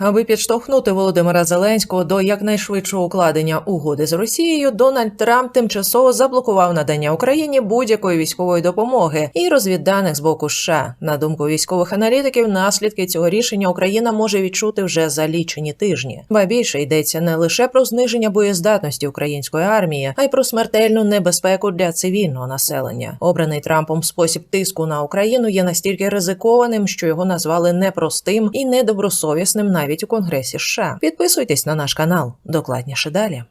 Аби підштовхнути Володимира Зеленського до якнайшвидшого укладення угоди з Росією, Дональд Трамп тимчасово заблокував надання Україні будь-якої військової допомоги і розвідданих з боку США. На думку військових аналітиків, наслідки цього рішення Україна може відчути вже за лічені тижні. Ба більше йдеться не лише про зниження боєздатності української армії, а й про смертельну небезпеку для цивільного населення. Обраний Трампом спосіб тиску на Україну є настільки ризикованим, що його назвали непростим і недобросовісним навіть у Конгресі США. Підписуйтесь на наш канал. Докладніше далі.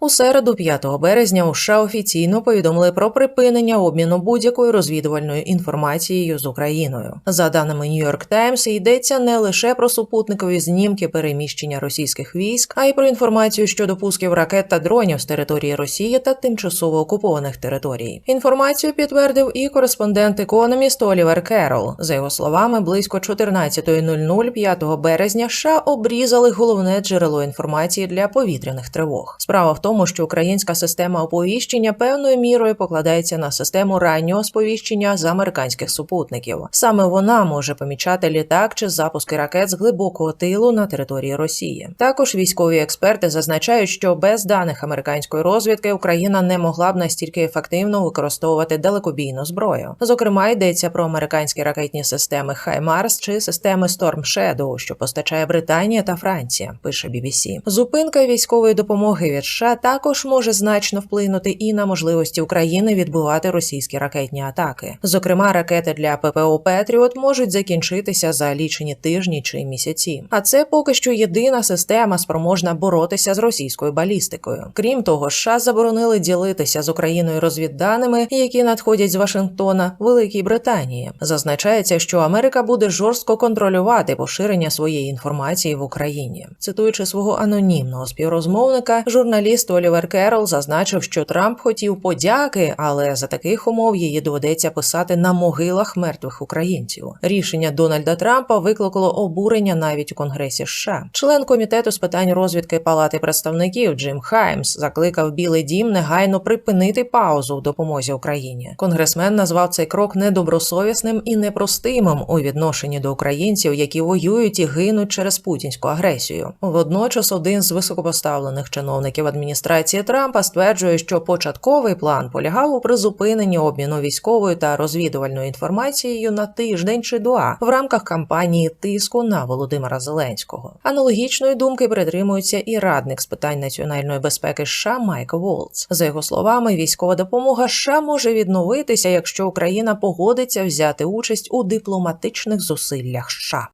У середу, 5 березня, у США офіційно повідомили про припинення обміну будь-якою розвідувальною інформацією з Україною. За даними New York Times, йдеться не лише про супутникові знімки переміщення російських військ, а й про інформацію щодо пусків ракет та дронів з території Росії та тимчасово окупованих територій. Інформацію підтвердив і кореспондент Economist Олівер Керол. За його словами, близько 14.00 5 березня США обрізали головне джерело інформації для повітряних тривог. Справа в тому, що українська система оповіщення певною мірою покладається на систему раннього сповіщення з американських супутників. Саме вона може помічати літак чи запуски ракет з глибокого тилу на території Росії. Також військові експерти зазначають, що без даних американської розвідки Україна не могла б настільки ефективно використовувати далекобійну зброю. Зокрема, йдеться про американські ракетні системи HIMARS чи системи Storm Shadow, що постачає Британія та Франція. Пише BBC. Зупинка військової допомоги від США також може значно вплинути і на можливості України відбивати російські ракетні атаки. Зокрема, ракети для ППО Петріот можуть закінчитися за лічені тижні чи місяці. А це поки що єдина система, спроможна боротися з російською балістикою. Крім того, США заборонили ділитися з Україною розвідданими, які надходять з Вашингтона Великій Британії. Зазначається, що Америка буде жорстко контролювати поширення своєї інформації в Україні. Цитуючи свого анонімного співрозмовника, журналіст Олівер Керол зазначив, що Трамп хотів подяки, але за таких умов її доведеться писати на могилах мертвих українців. Рішення Дональда Трампа викликало обурення навіть у Конгресі США. Член комітету з питань розвідки Палати представників Джим Хаймс закликав Білий Дім негайно припинити паузу в допомозі Україні. Конгресмен назвав цей крок недобросовісним і непростимим у відношенні до українців, які воюють і гинуть через путінську агресію. Водночас один з високопоставлених чиновників адміністрації Трампа стверджує, що початковий план полягав у призупиненні обміну військовою та розвідувальною інформацією на тиждень чи два в рамках кампанії тиску на Володимира Зеленського. Аналогічної думки притримується і радник з питань національної безпеки США Майк Волц. За його словами, військова допомога США може відновитися, якщо Україна погодиться взяти участь у дипломатичних зусиллях США.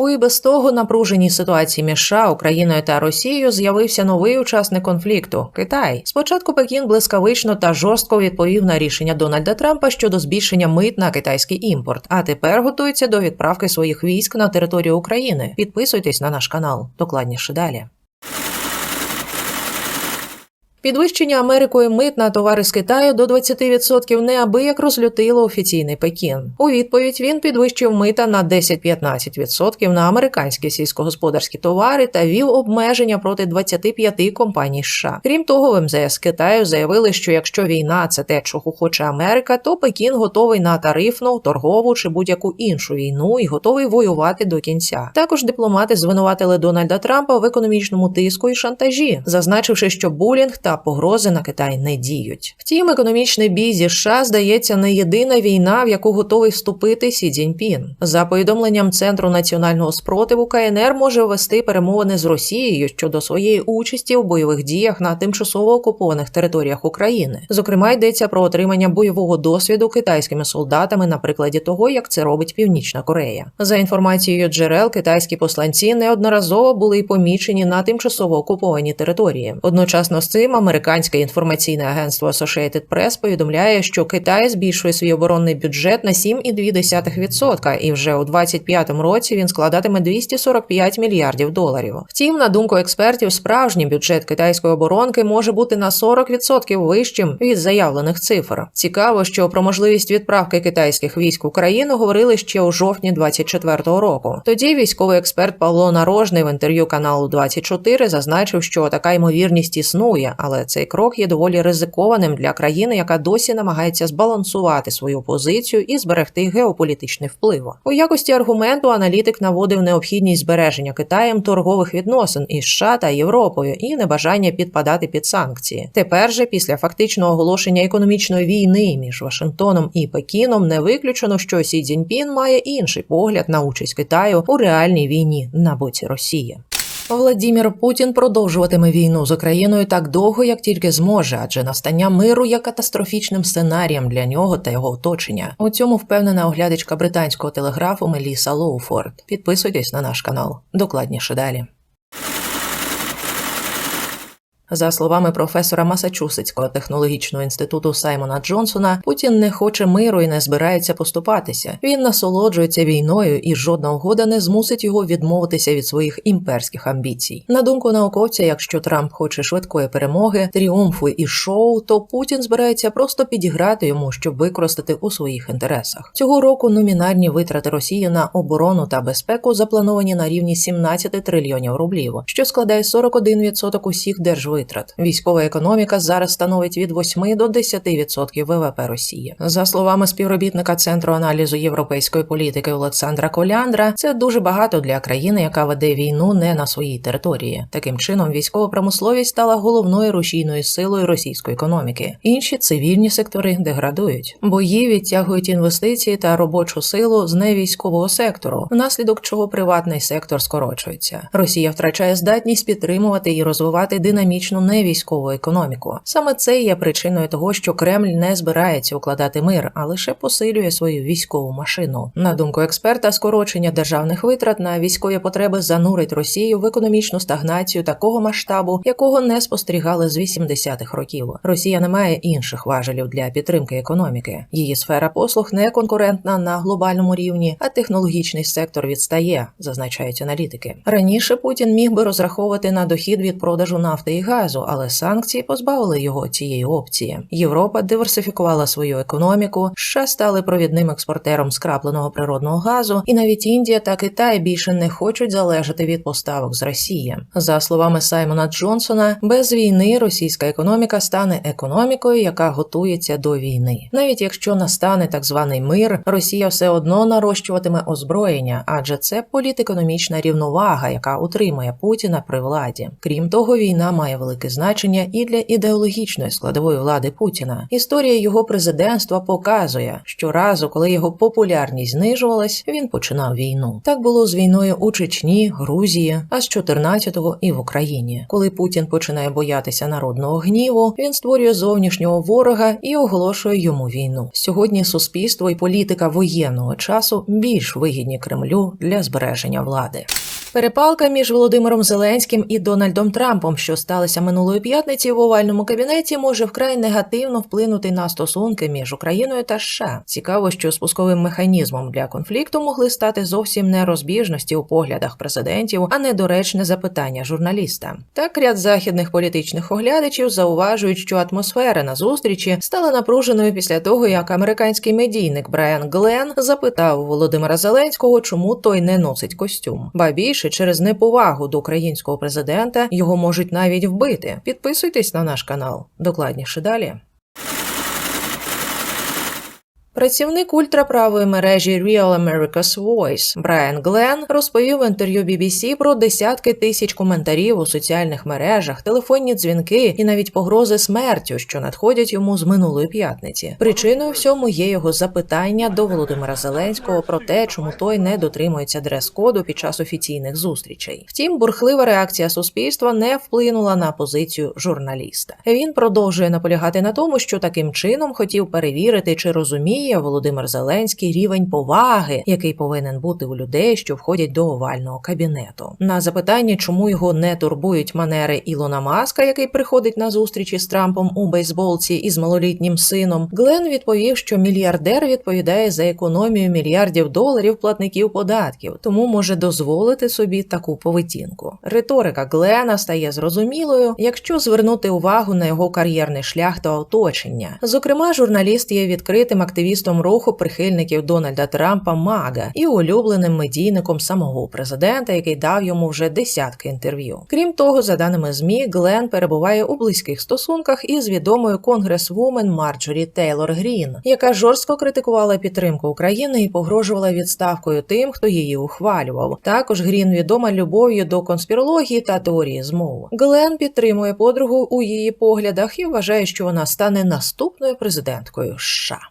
У і без того напруженій ситуації між США, Україною та Росією з'явився новий учасник конфлікту Китай. Спочатку Пекін блискавично та жорстко відповів на рішення Дональда Трампа щодо збільшення мит на китайський імпорт, а тепер готується до відправки своїх військ на територію України. Підписуйтесь на наш канал. Докладніше далі. Підвищення Америкою мит на товари з Китаю до 20% неабияк розлютило офіційний Пекін. У відповідь він підвищив мита на 10-15% на американські сільськогосподарські товари та вів обмеження проти 25 компаній США. Крім того, в МЗС Китаю заявили, що якщо війна це те, чого хоче Америка, то Пекін готовий на тарифну, торгову чи будь-яку іншу війну і готовий воювати до кінця. Також дипломати звинуватили Дональда Трампа в економічному тиску і шантажі, зазначивши, що булінг та погрози на Китай не діють. Втім, економічний бій зі США здається не єдина війна, в яку готовий вступити Сі Цзіньпін. За повідомленням Центру національного спротиву КНР може вести перемовини з Росією щодо своєї участі у бойових діях на тимчасово окупованих територіях України. Зокрема, йдеться про отримання бойового досвіду китайськими солдатами на прикладі того, як це робить Північна Корея. За інформацією джерел, китайські посланці неодноразово були помічені на тимчасово окупованій території. Одночасно з цим американське інформаційне агентство Associated Press повідомляє, що Китай збільшує свій оборонний бюджет на 7,2% і вже у 2025 році він складатиме 245 мільярдів доларів. Втім, на думку експертів, справжній бюджет китайської оборонки може бути на 40% вищим від заявлених цифр. Цікаво, що про можливість відправки китайських військ в Україну говорили ще у жовтні 2024 року. Тоді військовий експерт Павло Нарожний в інтерв'ю каналу 24 зазначив, що така ймовірність існує, але але цей крок є доволі ризикованим для країни, яка досі намагається збалансувати свою позицію і зберегти геополітичний вплив. У якості аргументу аналітик наводив необхідність збереження Китаєм торгових відносин із США та Європою і небажання підпадати під санкції. Тепер же, після фактичного оголошення економічної війни між Вашингтоном і Пекіном, не виключено, що Сі Цзіньпін має інший погляд на участь Китаю у реальній війні на боці Росії. Владімір Путін продовжуватиме війну з Україною так довго, як тільки зможе, адже настання миру є катастрофічним сценарієм для нього та його оточення. У цьому впевнена оглядачка британського телеграфу Меліса Лоуфорд. Підписуйтесь на наш канал. Докладніше далі. За словами професора Масачусетського технологічного інституту Саймона Джонсона, Путін не хоче миру і не збирається поступатися. Він насолоджується війною, і жодна угода не змусить його відмовитися від своїх імперських амбіцій. На думку науковця, якщо Трамп хоче швидкої перемоги, тріумфу і шоу, то Путін збирається просто підіграти йому, щоб використати у своїх інтересах. Цього року номінальні витрати Росії на оборону та безпеку заплановані на рівні 17 трильйонів рублів, що складає 41% усіх держвитрат. Військова економіка зараз становить від 8 до 10% ВВП Росії. За словами співробітника центру аналізу європейської політики Олександра Коляндра, це дуже багато для країни, яка веде війну не на своїй території. Таким чином, військова промисловість стала головною рушійною силою російської економіки. Інші цивільні сектори деградують. Бої відтягують інвестиції та робочу силу з невійськового сектору, внаслідок чого приватний сектор скорочується. Росія втрачає здатність підтримувати і розвивати динамічну невійськову економіку. Саме це є причиною того, що Кремль не збирається укладати мир, а лише посилює свою військову машину. На думку експерта, скорочення державних витрат на військові потреби занурить Росію в економічну стагнацію такого масштабу, якого не спостерігали з 80-х років. Росія не має інших важелів для підтримки економіки. Її сфера послуг не конкурентна на глобальному рівні, а технологічний сектор відстає, зазначають аналітики. Раніше Путін міг би розраховувати на дохід від продажу нафти і газу газу, але санкції позбавили його цієї опції. Європа диверсифікувала свою економіку, США стали провідним експортером скрапленого природного газу, і навіть Індія та Китай більше не хочуть залежати від поставок з Росії. За словами Саймона Джонсона, без війни російська економіка стане економікою, яка готується до війни. Навіть якщо настане так званий мир, Росія все одно нарощуватиме озброєння, адже це політекономічна рівновага, яка утримує Путіна при владі. Крім того, війна має велике значення і для ідеологічної складової влади Путіна. Історія його президентства показує, що разу, коли його популярність знижувалась, він починав війну. Так було з війною у Чечні, Грузії, а з 14-го і в Україні. Коли Путін починає боятися народного гніву, він створює зовнішнього ворога і оголошує йому війну. Сьогодні суспільство і політика воєнного часу більш вигідні Кремлю для збереження влади. Перепалка між Володимиром Зеленським і Дональдом Трампом, що сталася минулої п'ятниці в овальному кабінеті, може вкрай негативно вплинути на стосунки між Україною та США. Цікаво, що спусковим механізмом для конфлікту могли стати зовсім не розбіжності у поглядах президентів, а недоречне запитання журналіста. Так ряд західних політичних оглядачів зауважують, що атмосфера на зустрічі стала напруженою після того, як американський медійник Брайан Глен запитав Володимира Зеленського, чому той не носить костюм. Ба більше через неповагу до українського президента його можуть навіть вбити. Підписуйтесь на наш канал. Докладніше далі. Працівник ультраправої мережі Real America's Voice Брайан Глен розповів в інтерв'ю BBC про десятки тисяч коментарів у соціальних мережах, телефонні дзвінки і навіть погрози смертю, що надходять йому з минулої п'ятниці. Причиною всьому є його запитання до Володимира Зеленського про те, чому той не дотримується дрес-коду під час офіційних зустрічей. Втім, бурхлива реакція суспільства не вплинула на позицію журналіста. Він продовжує наполягати на тому, що таким чином хотів перевірити, чи розуміє Володимир Зеленський рівень поваги, який повинен бути у людей, що входять до овального кабінету. На запитання, чому його не турбують манери Ілона Маска, який приходить на зустрічі з Трампом у бейсболці із малолітнім сином, Глен відповів, що мільярдер відповідає за економію мільярдів доларів платників податків, тому може дозволити собі таку поведінку. Риторика Глена стає зрозумілою, якщо звернути увагу на його кар'єрний шлях та оточення. Зокрема, журналіст є відкритим активістом активістом руху прихильників Дональда Трампа Мага і улюбленим медійником самого президента, який дав йому вже десятки інтерв'ю. Крім того, за даними змі, Глен перебуває у близьких стосунках із відомою конгресвумен Марджорі Тейлор Грін, яка жорстко критикувала підтримку України і погрожувала відставкою тим, хто її ухвалював. Також Грін відома любов'ю до конспірології та теорії змов. Глен підтримує подругу у її поглядах і вважає, що вона стане наступною президенткою США.